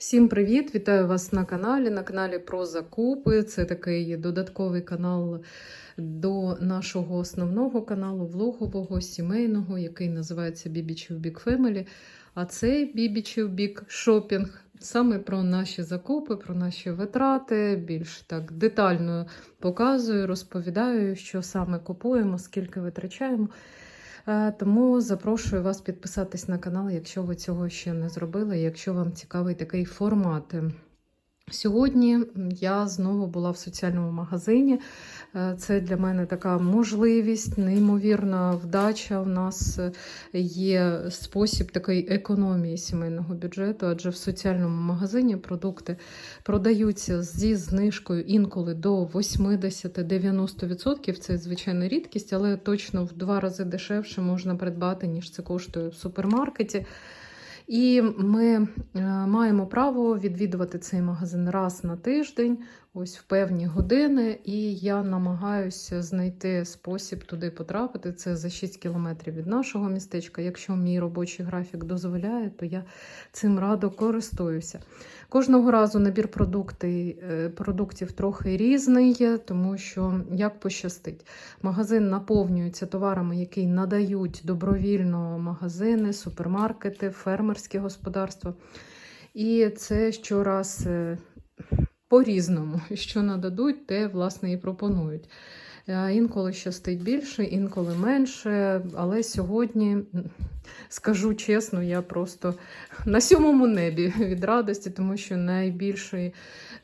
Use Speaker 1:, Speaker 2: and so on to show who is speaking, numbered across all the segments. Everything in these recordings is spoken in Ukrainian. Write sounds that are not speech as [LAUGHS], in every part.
Speaker 1: Всім привіт! Вітаю вас на каналі, на каналі про закупи. Це такий додатковий канал до нашого основного каналу, влогового, сімейного, який називається Бібічів Big Family. А це Бібічів Big Shopping. Саме про наші закупи, про наші витрати. Більш так детально показую, розповідаю, що саме купуємо, скільки витрачаємо. Е, Тому запрошую вас підписатись на канал, якщо ви цього ще не зробили, якщо вам цікавий такий формат. Сьогодні я знову була в соціальному магазині. Е, Це для мене така можливість, неймовірна вдача. У нас е, є спосіб такої економії сімейного бюджету, адже в соціальному магазині продукти продаються зі знижкою інколи до 80-90%. Це звичайно рідкість, але точно в два рази дешевше можна придбати, ніж це коштує в супермаркеті. І ми е, маємо право відвідувати цей магазин раз на тиждень, ось в певні години. І я намагаюся знайти спосіб туди потрапити. Це за 6 кілометрів від нашого містечка. Якщо мій робочий графік дозволяє, то я цим радо користуюся. Кожного разу набір продукти, е, продуктів трохи різний, тому що як пощастить. Магазин наповнюється товарами, які надають добровільно магазини, супермаркети, фермерські господарства. І це щораз е, по-різному. [LAUGHS] Що нададуть, те, власне, і пропонують. Е, Інколи щастить більше, інколи менше. Але сьогодні, скажу чесно, я просто [LAUGHS] на сьомому небі [LAUGHS] від радості, тому що найбільший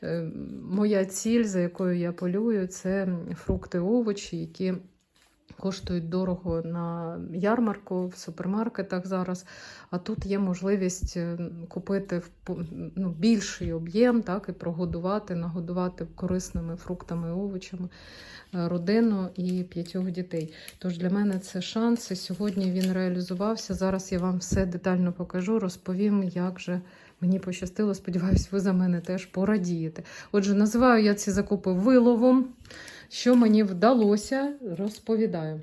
Speaker 1: е, моя ціль, за якою я полюю, це фрукти, овочі, які коштують дорого на ярмарку в супермаркетах зараз. А тут є можливість е, купити ну, більший об'єм, так і прогодувати, нагодувати корисними фруктами, овочами е, родину і п'ятьох дітей. Тож для мене це шанс. І сьогодні він реалізувався. Зараз я вам все детально покажу, розповім, як же. Мені пощастило, сподіваюсь, ви за мене теж порадієте. Отже, називаю я ці закупи виловом. Що мені вдалося, розповідаю.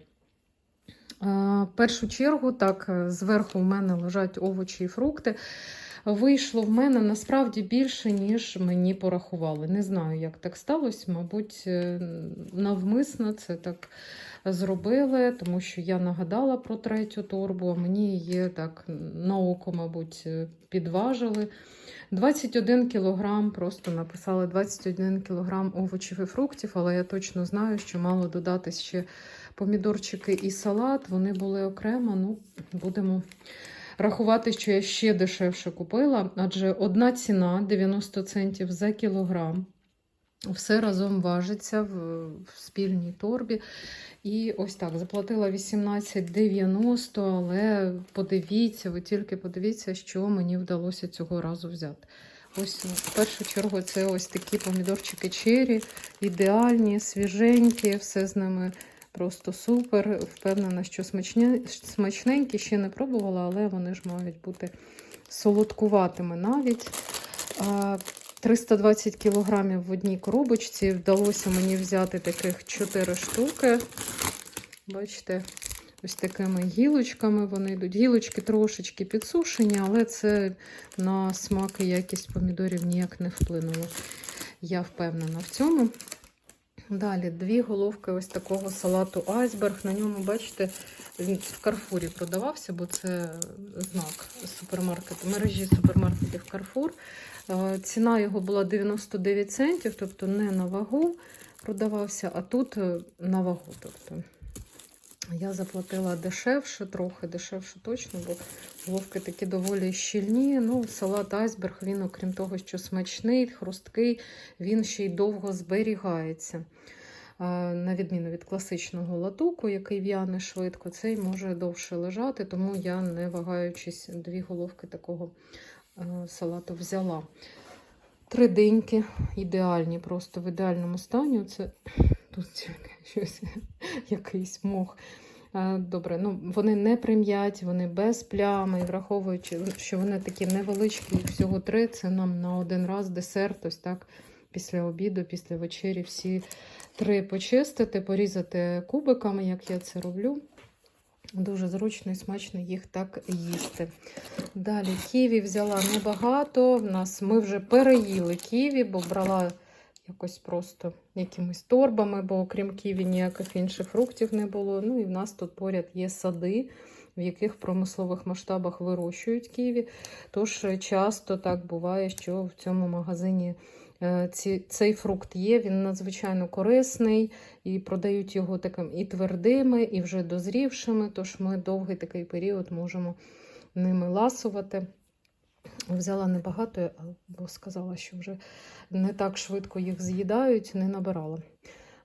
Speaker 1: В першу чергу, так, зверху в мене лежать овочі і фрукти. Вийшло в мене насправді більше, ніж мені порахували. Не знаю, як так сталося. Мабуть, е, навмисно це так зробили, тому що я нагадала про третю торбу, а мені її так на око, мабуть, підважили. 21 кілограм, просто написали 21 кілограм овочів і фруктів, але я точно знаю, що мало додати ще помідорчики і салат. Вони були окремо. Ну, будемо рахувати, що я ще дешевше купила, адже одна ціна 90 центів за кілограм. Все разом важиться в, в спільній торбі. І ось так, заплатила 18,90, але подивіться, ви тільки подивіться, що мені вдалося цього разу взяти. Ось в першу чергу це ось такі помідорчики чері, ідеальні, свіженькі, все з ними просто супер. Впевнена, що смачне, смачненькі ще не пробувала, але вони ж мають бути солодкуватими навіть. А, 320 кілограмів в одній коробочці. Вдалося мені взяти таких 4 штуки. Бачите, ось такими гілочками вони йдуть. Гілочки трошечки підсушені, але це на смак і якість помідорів ніяк не вплинуло. Я впевнена в цьому. Далі дві головки ось такого салату айсберг. На ньому, бачите, в Карфурі продавався, бо це знак супермаркету, мережі супермаркетів Карфур. Е, Ціна його була 99 центів, тобто не на вагу продавався, а тут е, на вагу. Тобто я заплатила дешевше, трохи дешевше точно, бо головки такі доволі щільні. Ну, салат айсберг, він, окрім того, що смачний, хрусткий, він ще й довго зберігається. На відміну від класичного латуку, який в'яне швидко, цей може довше лежати, тому я, не вагаючись, дві головки такого е, салату взяла. Три диньки ідеальні, просто в ідеальному стані. Це [CLEARS THROAT] тут [LAUGHS] щось, якийсь мох. Е, Добре, ну вони не прим'ять, вони без плями, і враховуючи, що вони такі невеличкі, всього три, це нам на один раз десерт, ось так після обіду, після вечері всі три почистити, порізати кубиками, як я це роблю. Дуже зручно і смачно їх так їсти. Далі ківі взяла небагато. В нас ми вже переїли ківі, бо брала якось просто якимись торбами, бо окрім ківі ніяких інших фруктів не було. Ну і в нас тут поряд є сади, в яких в промислових масштабах вирощують ківі. Тож е, часто так буває, що в цьому магазині ці, цей фрукт є, він надзвичайно корисний, і продають його таким і твердими, і вже дозрівшими. Тож ми довгий такий період можемо ними ласувати. Взяла небагато, бо сказала, що вже не так швидко їх з'їдають, не набирала.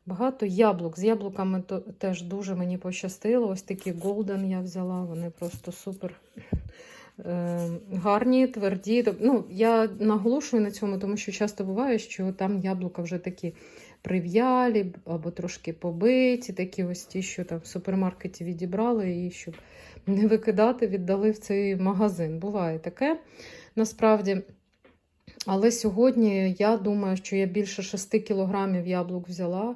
Speaker 1: Багато яблук. З яблуками теж дуже мені пощастило. Ось такі Golden я взяла, вони просто супер е, гарні, тверді. Ну, я наголошую на цьому, тому що часто буває, що там яблука вже такі прив'ялі або трошки побиті, такі ось ті, що там в супермаркеті відібрали, і щоб не викидати, віддали в цей магазин. Буває таке насправді. Але сьогодні я думаю, що я більше 6 кілограмів яблук взяла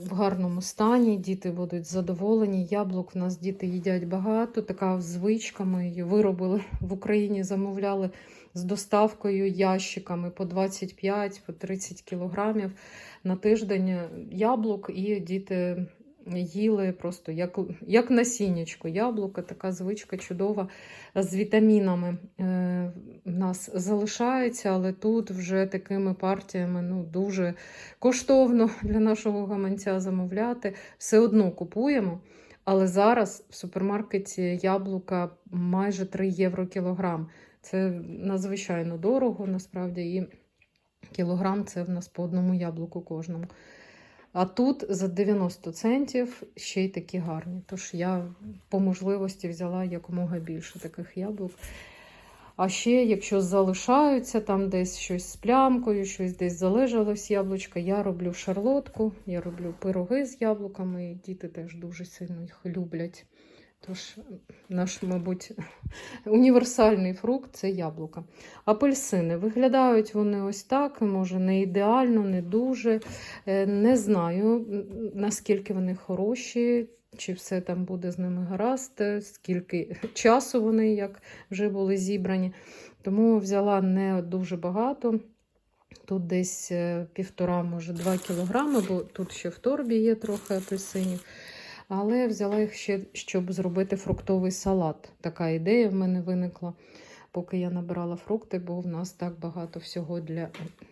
Speaker 1: в гарному стані. Діти будуть задоволені. Яблук в нас діти їдять багато. Така звичка. Ми її виробили в Україні, замовляли з доставкою ящиками по 25 по 30 кілограмів на тиждень яблук, і діти їли просто як, як насіннячко. Яблука, така звичка чудова з вітамінами е, нас залишається, але тут вже такими партіями ну, дуже коштовно [LAUGHS] для нашого гаманця замовляти. Все одно купуємо. Але зараз в супермаркеті яблука майже 3 євро кілограм. Це надзвичайно дорого, насправді, і кілограм це в нас по одному яблуку кожному. А тут за 90 центів ще й такі гарні. Тож я по можливості взяла якомога більше таких яблук. А ще, якщо залишаються там десь щось з плямкою, щось десь залежалось яблучка, я роблю шарлотку, я роблю пироги з яблуками, діти теж дуже сильно їх люблять. Тож, наш, мабуть, універсальний фрукт це яблука. Апельсини виглядають вони ось так, може, не ідеально, не дуже. Е, Не знаю, наскільки вони хороші, чи все там буде з ними гаразд, скільки часу вони як вже були зібрані. Тому взяла не дуже багато. Тут десь е, півтора, може, два кілограми, бо тут ще в торбі є трохи апельсинів. Але взяла їх ще, щоб зробити фруктовий салат. Така ідея в мене виникла, поки я набирала фрукти, бо в нас так багато всього для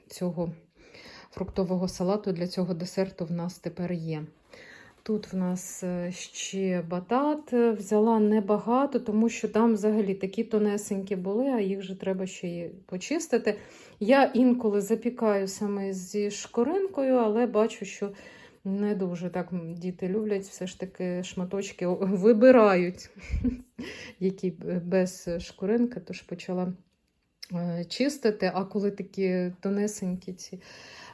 Speaker 1: цього фруктового салату, для цього десерту в нас тепер є. Тут в нас е, ще батат. е, Взяла небагато, тому що там взагалі такі тонесенькі були, а їх же треба ще й почистити. Я інколи запікаю саме зі шкоринкою, але бачу, що не дуже так діти люблять, все ж таки шматочки [LAUGHS] вибирають, [LAUGHS] які без шкуринки, тож почала е, чистити. А коли такі тонесенькі ці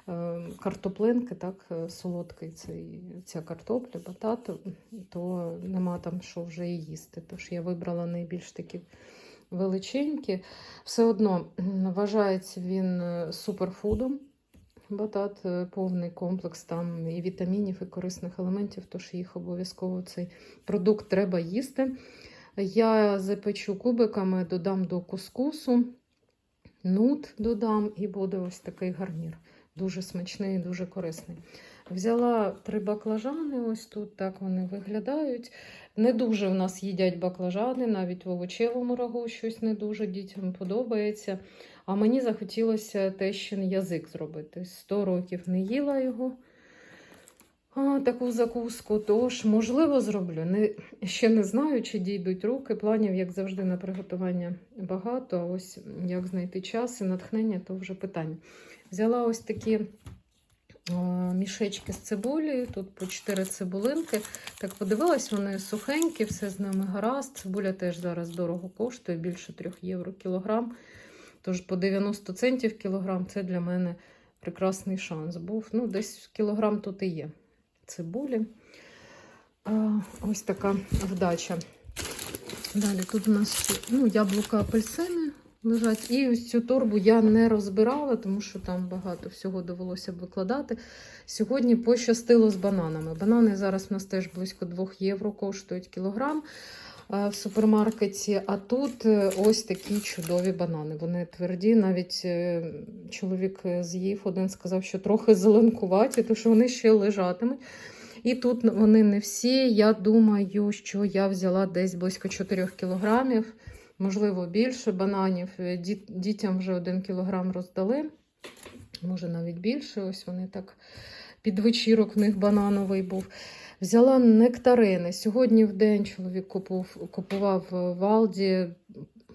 Speaker 1: е, картоплинки, так, е, солодкий цей, ця картопля, батат, то нема там що вже і їсти. Тож я вибрала найбільш такі величенькі. Все одно вважається він е, суперфудом. Батат е, повний комплекс там і вітамінів, і корисних елементів, тож їх обов'язково цей продукт треба їсти. Я запечу кубиками, додам до кускусу, нут додам, і буде ось такий гарнір. Дуже смачний і дуже корисний. Взяла три баклажани, ось тут так вони виглядають. Не дуже в нас їдять баклажани, навіть в овочевому рагу щось не дуже дітям подобається. А мені захотілося тещин язик зробити. 100 років не їла його. А, таку закуску, тож, можливо, зроблю. Не, ще не знаю, чи дійдуть руки. Планів, як завжди, на приготування багато. А ось як знайти час і натхнення, то вже питання. Взяла ось такі мішечки з цибулею. Тут по 4 цибулинки. Так подивилась, вони сухенькі, все з ними гаразд. Цибуля теж зараз дорого коштує, більше 3 євро кілограм. Тож по 90 центів кілограм це для мене прекрасний шанс. Був ну, десь кілограм тут і є цибулі. Ось така вдача. Далі тут у нас ну, яблука апельсини лежать. І ось цю торбу я не розбирала, тому що там багато всього довелося б викладати. Сьогодні пощастило з бананами. Банани зараз в нас теж близько 2 євро коштують кілограм е, в супермаркеті. А тут е, ось такі чудові банани. Вони тверді. Навіть е, чоловік з'їв, один сказав, що трохи зеленкуваті, тому що вони ще лежатимуть. І тут вони не всі. Я думаю, що я взяла десь близько 4 кілограмів, можливо, більше бананів. Е, Дітям вже 1 кілограм роздали, може навіть більше. Ось вони так під вечірок в них банановий був. Взяла нектарини. Сьогодні в день чоловік купував, купував в Алді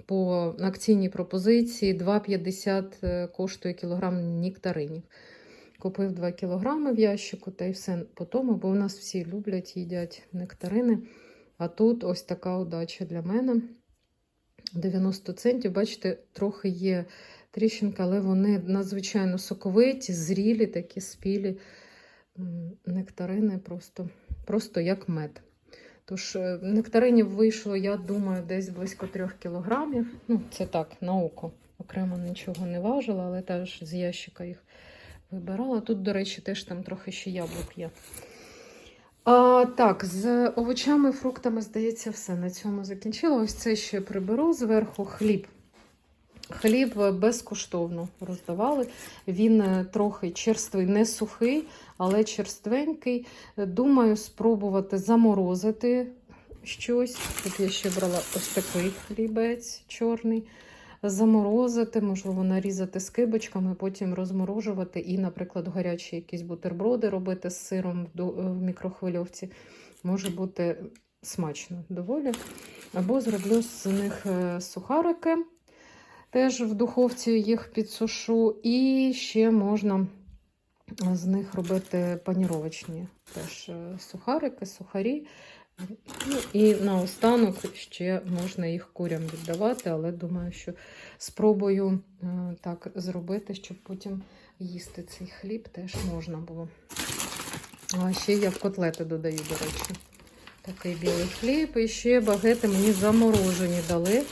Speaker 1: по акційній пропозиції 2,50 е, коштує кілограм нектаринів. Купив 2 кілограми в ящику та й все по тому, бо у нас всі люблять, їдять нектарини. А тут ось така удача для мене. 90 центів. Бачите, трохи є тріщинка, але вони надзвичайно соковиті, зрілі, такі спілі нектарини просто, просто як мед. Тож е, нектаринів вийшло, я думаю, десь близько 3 кілограмів. Ну, це так, на око. Окремо нічого не важила, але теж з ящика їх вибирала. Тут, до речі, теж там трохи ще яблук є. А, так, з овочами, фруктами, здається, все. На цьому закінчила. Ось це ще приберу зверху хліб. Хліб е, безкоштовно роздавали. Він е, трохи черствий, не сухий, але черственький. Е, Думаю, спробувати заморозити щось. Тут я ще брала ось такий хлібець чорний. Заморозити, можливо, нарізати скибочками, потім розморожувати і, наприклад, гарячі якісь бутерброди робити з сиром в мікрохвильовці. Може бути смачно доволі. Або зроблю з них е, сухарики. Теж в духовці їх підсушу. І ще можна з них робити паніровочні теж е, сухарики, сухарі. Ну, і наостанок ще можна їх курям віддавати, але думаю, що спробую е, так зробити, щоб потім їсти цей хліб теж можна було. А ще я в котлети додаю, до речі. Такий білий хліб. І ще багети мені заморожені дали.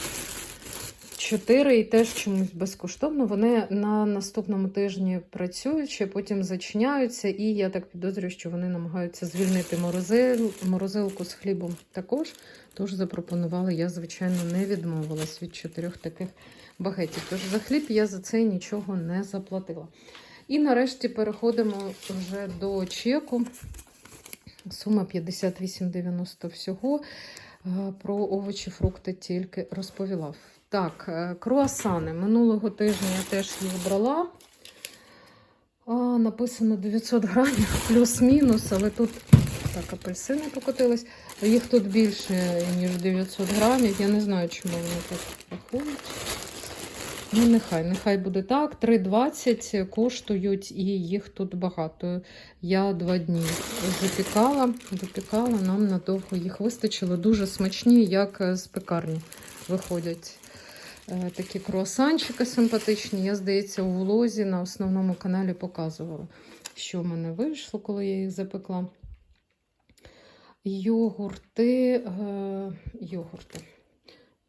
Speaker 1: Чотири і теж чомусь безкоштовно. Вони на наступному тижні працюють, ще потім зачиняються, і я так підозрюю, що вони намагаються звільнити морозил, морозилку з хлібом також. Тож запропонували, я, звичайно, не відмовилась від чотирьох таких багетів. Тож за хліб я за це нічого не заплатила. І нарешті переходимо вже до чеку. Сума 58,90 всього. Е, Про овочі, фрукти тільки розповіла. Так, е, круасани. Минулого тижня я теж їх брала. А, написано 900 грамів [LAUGHS] плюс-мінус, але тут так, апельсини покотились. Їх тут більше, ніж 900 грамів. Я не знаю, чому вони так рахують. Ну, нехай, нехай буде так. 3,20 коштують, і їх тут багато. Я два дні запікала, допікала, нам надовго їх вистачило. Дуже смачні, як з пекарні виходять. Е, Такі круасанчики симпатичні. Я, здається, у влозі на основному каналі показувала, що в мене вийшло, коли я їх запекла. Йогурти, е, йогурти.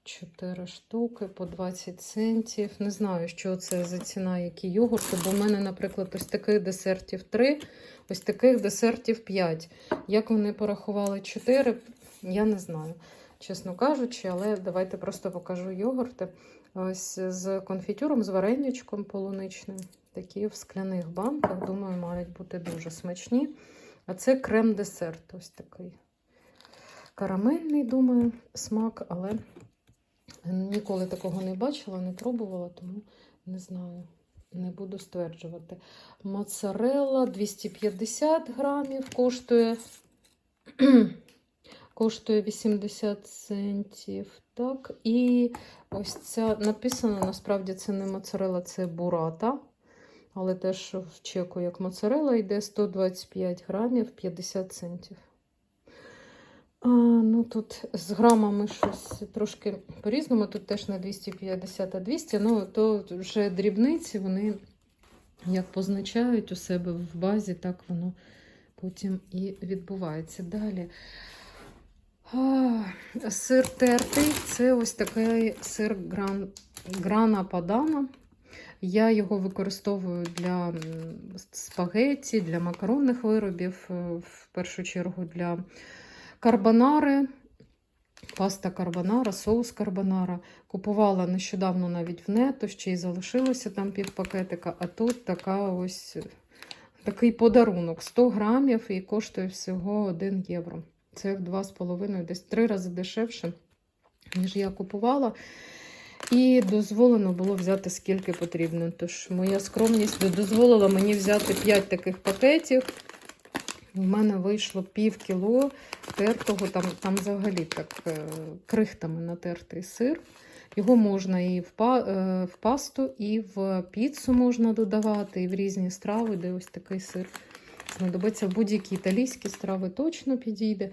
Speaker 1: 4 штуки по 20 центів. Не знаю, що це за ціна, які йогурти, бо в мене, наприклад, ось таких десертів 3, ось таких десертів 5. Як вони порахували 4, я не знаю, чесно кажучи, але давайте просто покажу йогурти. Ось з конфітюром, з вареничком полуничним. Такі в скляних банках, думаю, мають бути дуже смачні. А це крем-десерт, ось такий. Карамельний, думаю, смак, але ніколи такого не бачила, не пробувала, тому не знаю, не буду стверджувати. Моцарелла 250 грамів коштує. Коштує 80 центів. Так, і ось ця написано, насправді це не моцарела, це бурата. Але теж в чеку, як моцарела, йде 125 грамів 50 центів. А, ну Тут з грамами щось трошки по-різному. Тут теж на 250, а 200. Ну, то вже дрібниці, вони як позначають у себе в базі, так воно потім і відбувається. Далі. Сир тертий це ось такий сир Гран грана падана. Я його використовую для спагетті, для макаронних виробів, е, в першу чергу для карбонари, паста карбонара, соус карбонара. Купувала нещодавно навіть в нето, ще й залишилося там півпакетика, а тут така ось такий подарунок 100 грамів і коштує всього 1 євро. Це як 2,5, десь 3 рази дешевше, ніж я купувала. І дозволено було взяти скільки потрібно. Тож моя скромність дозволила мені взяти 5 таких пакетів. У мене вийшло пів кіло тертого, там, там взагалі так е, крихтами натертий сир. Його можна і в, е, в пасту, і в піцу можна додавати, і в різні страви, де ось такий сир знадобиться. Будь-які італійські страви точно підійде.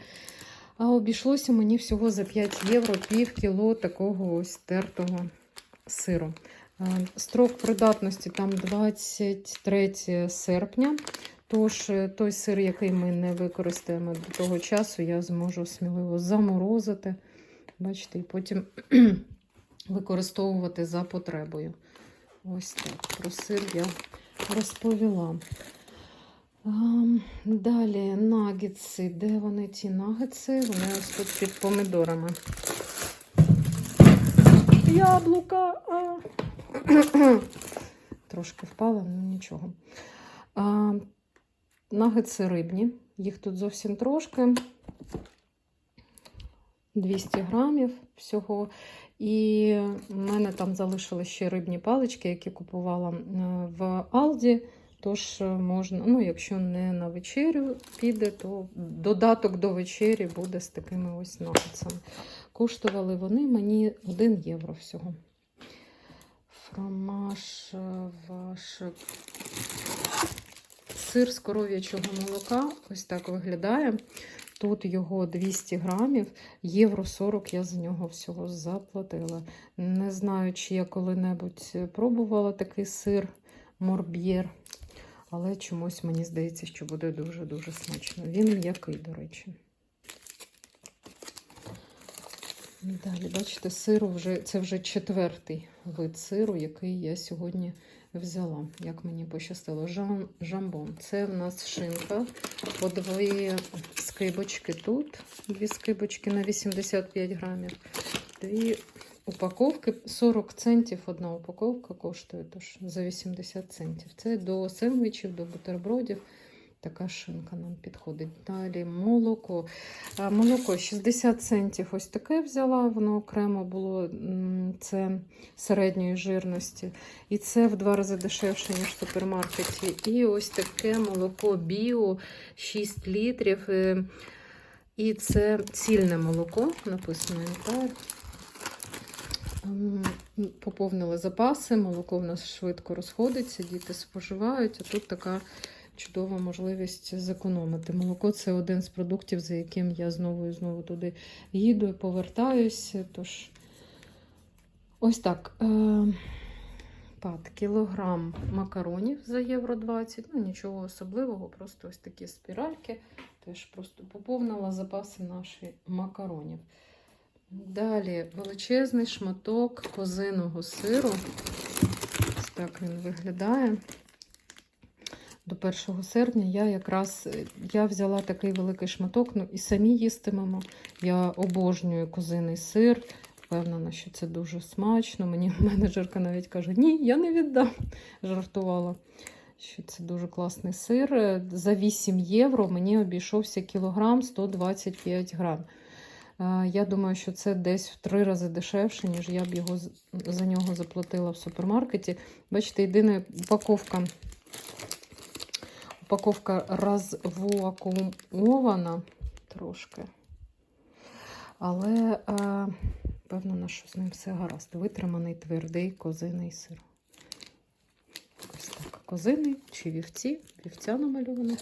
Speaker 1: А обійшлося мені всього за 5 євро пів кіло такого ось тертого сиру. Строк придатності там 23 серпня. Тож е, той сир, який ми не використаємо до того часу, я зможу сміливо заморозити. Бачите, і потім [CLEARS THROAT] використовувати за потребою. Ось так. Про сир я розповіла. Далі нагетси. Де вони ті нагетси? Вони ось тут під помидорами. Яблука. А. [CLEARS THROAT] Трошки впала, ну нічого. А, Нагетси рибні. Їх тут зовсім трошки. 200 грамів всього. І в мене там залишили ще рибні палички, які купувала е, в Алді. Тож можна, ну, якщо не на вечерю піде, то додаток до вечері буде з такими ось нагетсами. Коштували вони мені 1 євро всього. Фромаж е, ваш сир з коров'ячого молока. Ось так виглядає. Тут його 200 грамів, євро 40 я за нього всього заплатила. Не знаю, чи я коли-небудь пробувала такий сир морб'єр, але чомусь мені здається, що буде дуже-дуже смачно. Він м'який, до речі. Далі, бачите, сиру вже це вже четвертий вид сиру, який я сьогодні взяла. Як мені пощастило. Жам, жамбон. Це в нас шинка. По дві скибочки тут. Дві скибочки на 85 грамів. Дві упаковки. 40 центів одна упаковка коштує тож за 80 центів. Це до сендвічів, до бутербродів. Така шинка нам підходить. Далі молоко. Молоко 60 центів. Ось таке взяла, воно окремо було це середньої жирності. І це в два рази дешевше, ніж в супермаркеті. І ось таке молоко біо 6 літрів. Е, І це цільне молоко, написано так. Поповнили запаси, молоко в нас швидко розходиться, діти споживають, а тут така чудова можливість зекономити. Молоко це один з продуктів, за яким я знову і знову туди їду і повертаюся. Тож, ось так. Е, Пад, кілограм макаронів за євро 20. Ну, нічого особливого, просто ось такі спіральки. Теж просто поповнила запаси наші макаронів. Далі величезний шматок козиного сиру. Ось так він виглядає. До 1 серпня я якраз я взяла такий великий шматок, ну і самі їстимемо. Я обожнюю козиний сир. Впевнена, що це дуже смачно. Мені [LAUGHS] менеджерка навіть каже: Ні, я не віддам. Жартувала, що це дуже класний сир. За 8 євро мені обійшовся кілограм 125 грам. Е, Я думаю, що це десь в три рази дешевше, ніж я б його за нього заплатила в супермаркеті. Бачите, єдина упаковка. Упаковка розвакуумована трошки. Але е, впевнена, що з ним все гаразд. Витриманий твердий козиний сир. Ось так. Козиний чи вівці. Вівця намальована.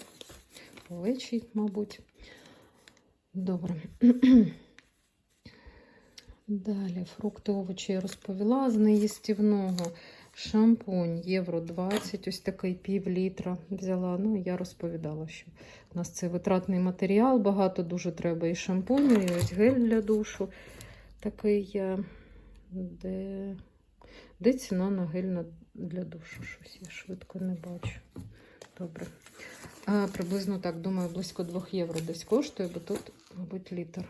Speaker 1: Овечий, мабуть. Добре. [CLEARS THROAT] Далі фрукти, овочі я розповіла. З неїстівного шампунь євро 20, ось такий пів літра взяла. Ну, я розповідала, що у нас це витратний матеріал, багато дуже треба і шампуню, і ось гель для душу. Такий, де Де ціна на гель для душу? Щось я швидко не бачу. Добре. А, приблизно так, думаю, близько 2 євро десь коштує, бо тут, мабуть, літр.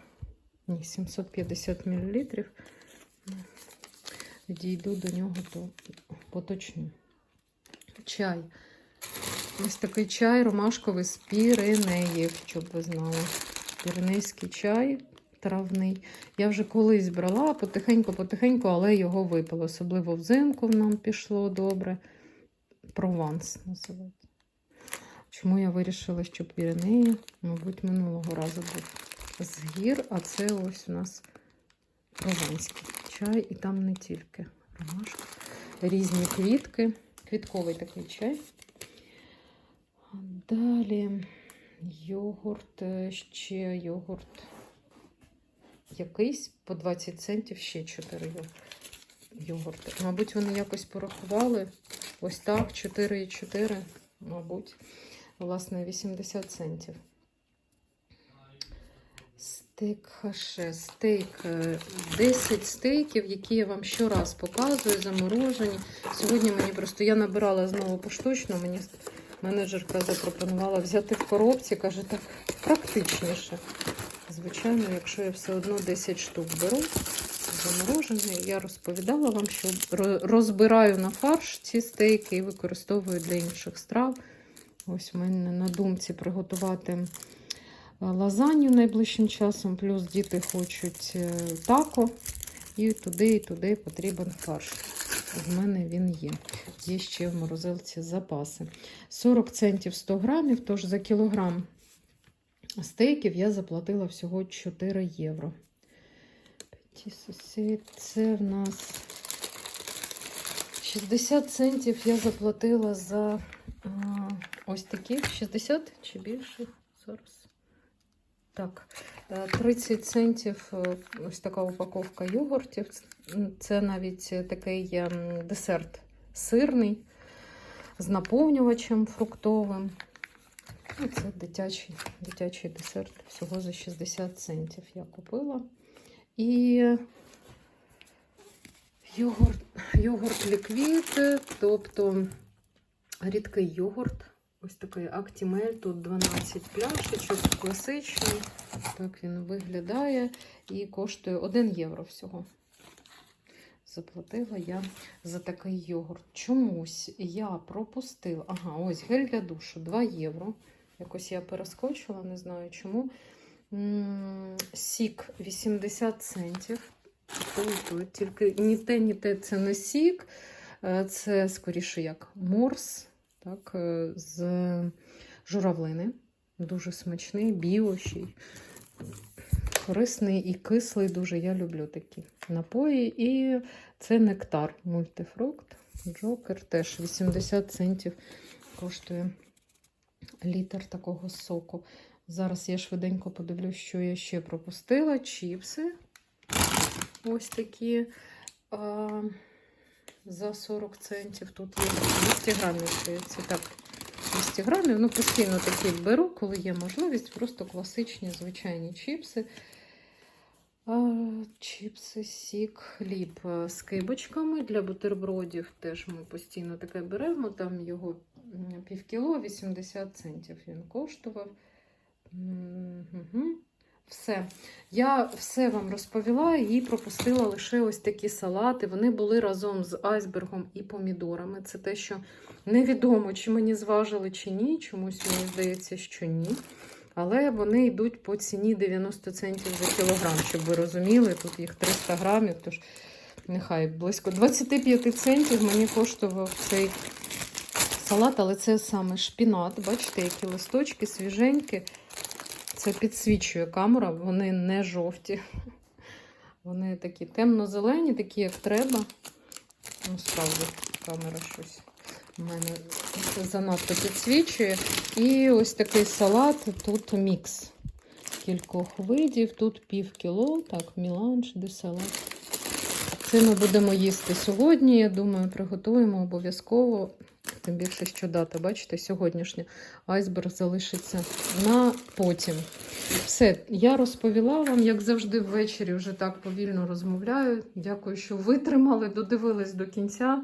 Speaker 1: Ні, 750 мл. Дійду до нього, то поточню. Чай. Ось такий чай ромашковий з Піренеїв, щоб ви знали. Піренейський чай травний. Я вже колись брала потихеньку-потихеньку, але його випила. Особливо взимку нам пішло добре. Прованс називається. Чому я вирішила, що Піренеї, мабуть, минулого разу був з гір, а це ось у нас прованський чай, і там не тільки ромашка, різні квітки, квітковий такий чай. Далі йогурт, ще йогурт якийсь по 20 центів, ще 4 йогурти. Мабуть, вони якось порахували. Ось так, 4,4, мабуть, власне, 80 центів. Стейк хаше, стейк, е, 10 стейків, які я вам щораз показую, заморожені. Сьогодні мені просто я набирала знову поштучно, мені менеджерка запропонувала взяти в коробці, каже, так практичніше. Звичайно, якщо я все одно 10 штук беру заморожені, я розповідала вам, що розбираю на фарш ці стейки і використовую для інших страв. Ось в мене на думці приготувати е, лазанью найближчим часом, плюс діти хочуть е, тако, і туди, і туди потрібен фарш. В мене він є. Є ще в морозилці запаси. 40 центів 100 грамів, тож за кілограм стейків я заплатила всього 4 євро. Це в нас 60 центів я заплатила за ось такі 60 чи більше зараз. Так, е, 30 центів е, ось така упаковка йогуртів. Це навіть такий ем, десерт сирний з наповнювачем фруктовим. Це дитячий, дитячий десерт. Всього за 60 центів я купила. І йогурт, йогурт ліквід, тобто рідкий йогурт. Ось такий Актімель, тут 12 пляшечок, класичний. Так він виглядає і коштує 1 євро всього. Заплатила я за такий йогурт. Чомусь я пропустила. Ага, ось гель для душу 2 євро. Якось я перескочила, не знаю чому. Сік 80 центів. Тільки ні те, ні те це не сік. Е, Це скоріше як морс, так, е, з журавлини. Дуже смачний, біо ще й корисний і кислий. Дуже я люблю такі напої. І це нектар мультифрукт. Джокер теж 80 центів коштує літр такого соку. Зараз я швиденько подивлюсь, що я ще пропустила. Чіпси. Ось такі за 40 центів. Тут є 200 грамів, здається. Так, 200 грамів. Ну, постійно такі беру, коли є можливість. Просто класичні, звичайні чіпси. Чіпси, сік, хліб з кибочками для бутербродів. Теж ми постійно таке беремо. Там його півкіло, 80 центів він коштував. Мгм. Все. Я все вам розповіла і пропустила лише ось такі салати. Вони були разом з айсбергом і помідорами. Це те, що невідомо, чи мені зважили, чи ні. Чомусь мені здається, що ні. Але вони йдуть по ціні 90 центів за кілограм, щоб ви розуміли. Тут їх 300 грамів, тож нехай близько 25 центів мені коштував цей салат, але це саме шпінат. Бачите, які листочки свіженькі. Це підсвічує камера, вони не жовті. Вони такі темно-зелені, такі, як треба. Ну, справді, камера щось в мене занадто підсвічує. І ось такий салат, тут мікс кількох видів, тут пів кіло, так, міланж, де салат. Це ми будемо їсти сьогодні. Я думаю, приготуємо обов'язково. Тим більше, що дата, бачите, сьогоднішня айсберг залишиться на потім. Все, я розповіла вам, як завжди, ввечері вже так повільно розмовляю. Дякую, що витримали, додивились до кінця.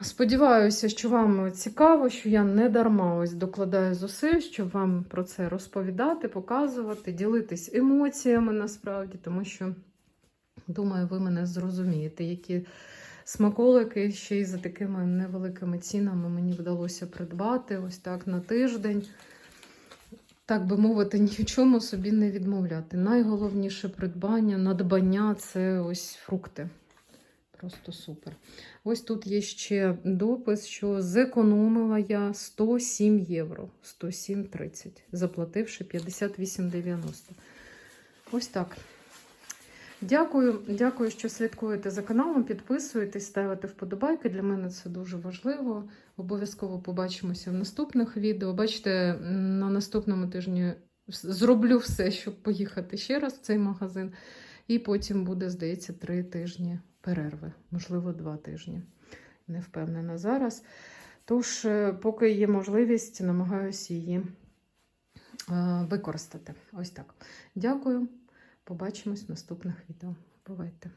Speaker 1: Сподіваюся, що вам цікаво, що я не дарма ось докладаю зусиль, щоб вам про це розповідати, показувати, ділитись емоціями насправді, тому що, думаю, ви мене зрозумієте, які смаколики ще й за такими невеликими цінами мені вдалося придбати ось так на тиждень. Так би мовити, [LAUGHS] ні в чому собі не відмовляти. Найголовніше придбання, надбання це ось фрукти. Просто супер. Ось тут є ще допис, що зекономила я 107 євро, 107,30, заплативши 58,90. Ось так. Дякую, дякую, що слідкуєте за каналом, підписуєтесь, ставите вподобайки. Для мене це дуже важливо. Обов'язково побачимося в наступних відео. Бачите, на наступному тижні зроблю все, щоб поїхати ще раз в цей магазин. І потім буде, здається, три тижні перерви, можливо, два тижні. Не впевнена зараз. Тож, е, поки є можливість, намагаюся її е, використати. Ось так. Дякую. Побачимось в наступних відео. Бувайте!